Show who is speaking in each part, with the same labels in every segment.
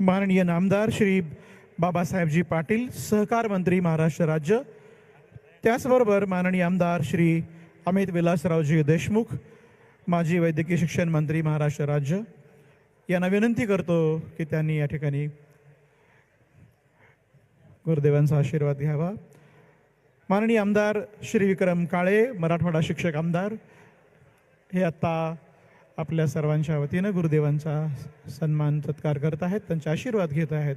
Speaker 1: माननीय नामदार श्री बाबासाहेबजी पाटील सहकार मंत्री महाराष्ट्र राज्य त्याचबरोबर माननीय आमदार श्री अमित विलासरावजी देशमुख माजी वैद्यकीय शिक्षण मंत्री महाराष्ट्र राज्य यांना विनंती करतो की त्यांनी या ठिकाणी गुरुदेवांचा आशीर्वाद घ्यावा. माननीय आमदार श्री विक्रम काळे मराठवाडा शिक्षक आमदार हे आत्ता आपल्या सर्वांच्या वतीनं गुरुदेवांचा सन्मान सत्कार करत आहेत त्यांचे आशीर्वाद घेत आहेत.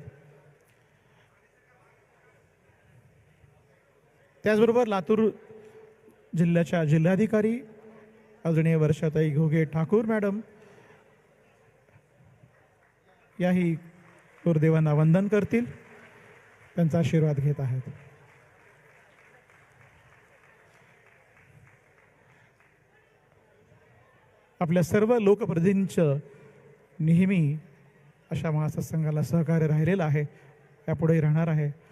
Speaker 1: त्याचबरोबर लातूर जिल्ह्याच्या जिल्हाधिकारी आदरणीय वर्षाताई घोगे ठाकूर मॅडम याही गुरुदेवांना वंदन करतील. त्यांचा आशीर्वाद घेत आहेत. आपल्या सर्व लोकप्रतिनिधींचं नेहमी अशा महासत्संगाला सहकार्य राहिलेलं आहे. यापुढेही राहणार आहे.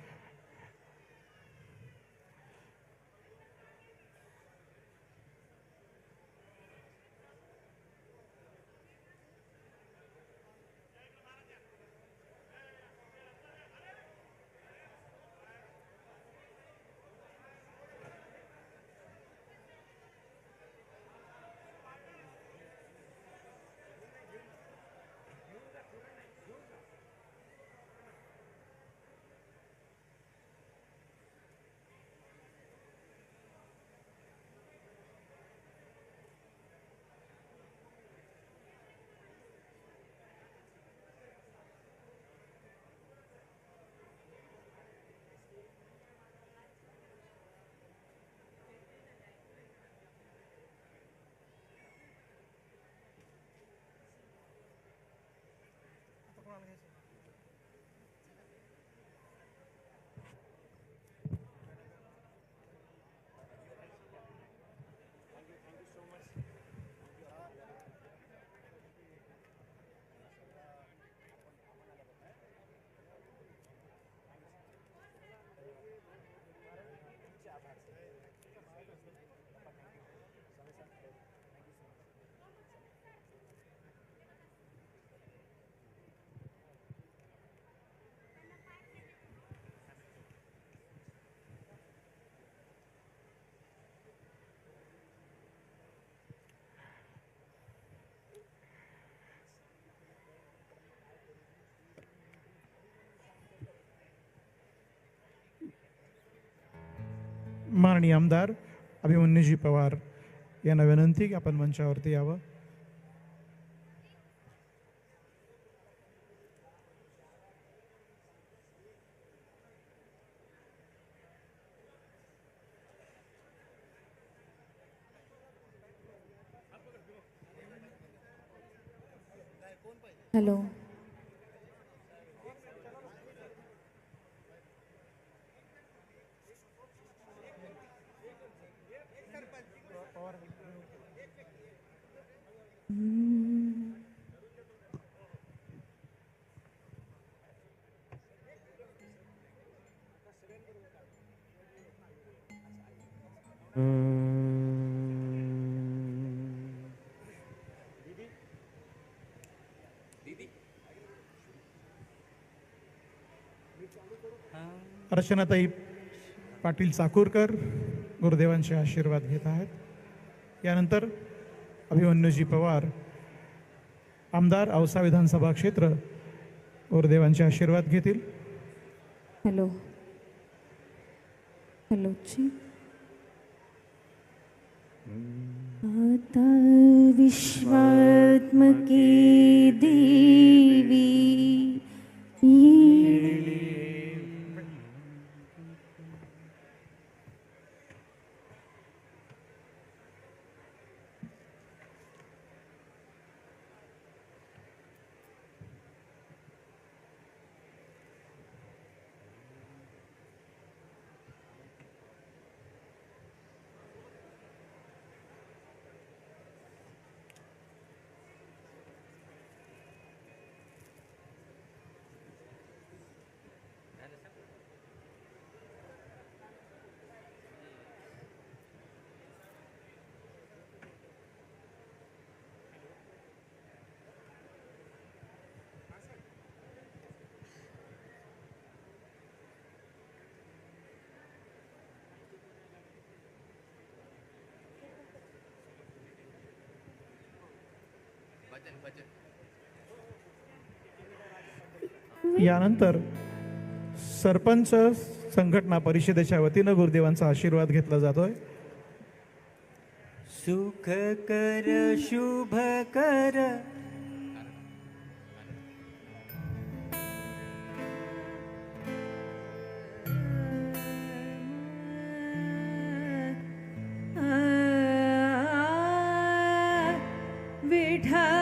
Speaker 1: ভালো গেছে माननीय आमदार अभिमन्यूजी पवार यांना विनंती की आपण मंचावरती यावं.
Speaker 2: हॅलो.
Speaker 1: अर्चनाताई पाटील चाकूरकर गुरुदेवांचे आशीर्वाद घेत आहेत. यानंतर अभिमन्यूजी पवार आमदार औसा विधानसभा क्षेत्र गुरुदेवांचे आशीर्वाद घेतील.
Speaker 2: हॅलो. हॅलो जी आता विश्वात्मके देवी
Speaker 1: यानंतर सरपंच संघटना परिषदेच्या वतीनं गुरुदेवांचा आशीर्वाद घेतला जातोय
Speaker 3: सुख कर शुभ कर
Speaker 2: विठ्ठला